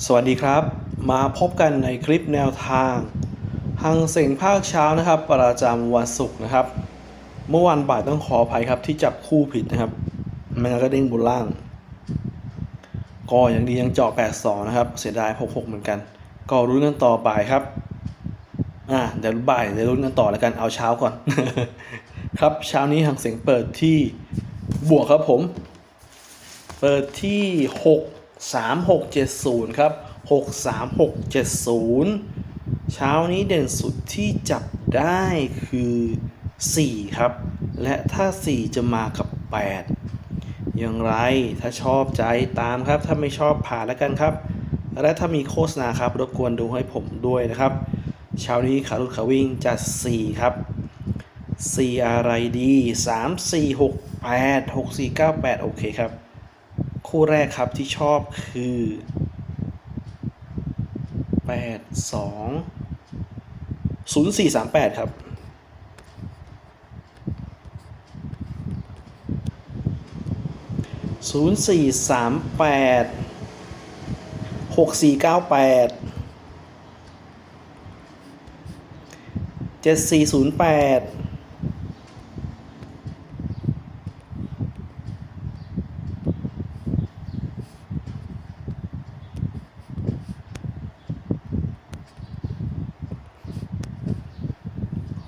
สวัสดีครับ มาพบกันในคลิปแนวทางหังเสียงภาคเช้านะครับ ประจำวันศุกร์นะครับ เมื่อวานบ่ายต้องขออภัยครับที่จับคู่ผิดนะครับไม่งั้นก็เด้งบนล่าง ก็ยังดียังเจาะ82 นะครับ เสียดาย 66 เหมือนกัน ก็รุ้นกันต่อบ่ายครับอะเดี๋ยวบ่ายเดี๋ยวรุ้นกันต่อแล้วกันเอาเช้าก่อน ครับเช้านี้หังเสียงเปิดที่บวกครับผม เปิดที่ 6 3 6 7 0 ครับ 6 3 6 7 0 เช้านี้เด่นสุดที่จับได้คือ 4 ครับ และถ้า 4 จะมากับ 8 อย่างไรถ้าชอบใจตามครับ ถ้าไม่ชอบผ่านแล้วกันครับ และถ้ามีโฆษณาครับรบกวนดูให้ผมด้วยนะครับ เช้านี้ขารุดขาวิ่งจัด 4 ครับ 4 อะไรดี 3 4 6 8 6 4 9 8 โอเคครับ คู่แรกครับที่ชอบคือ 8 2 0 4 3 8 ครับ ศูนย์สี่สามแปดหกสี่เก้าแปดเจ็ดสี่ศูนย์แปด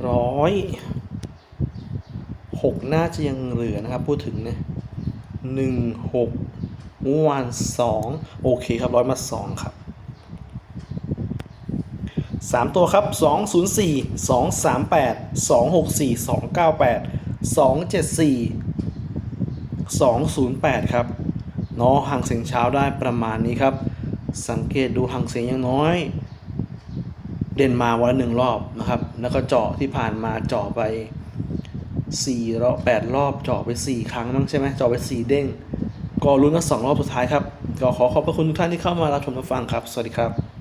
ร้อยหกน่าจะยังเหลือนะครับ พูดถึงเนี่ยหนึ่งหกเมื่อวานสองโอเคครับร้อยมาสองครับสามตัวครับสองศูนย์สี่สองสามแปดสองหกสี่สองเก้าแปดสองเจ็ดสี่สองศูนย์แปดครับเนาะห่างเสียงเช้าได้ประมาณนี้ครับ สังเกตดูห่างเสียงยังน้อย เด่นมาวันละหนึ่งรอบนะครับ แล้วก็เจาะที่ผ่านมาเจาะไปสี่รอบแปดรอบเจาะไปสี่ครั้งมั้งใช่ไหมเจาะไปสี่เด้ง ก็ลุ้นกันสองรอบสุดท้ายครับ ก็ขอขอบพระคุณทุกท่านที่เข้ามารับชมรับฟังครับ สวัสดีครับ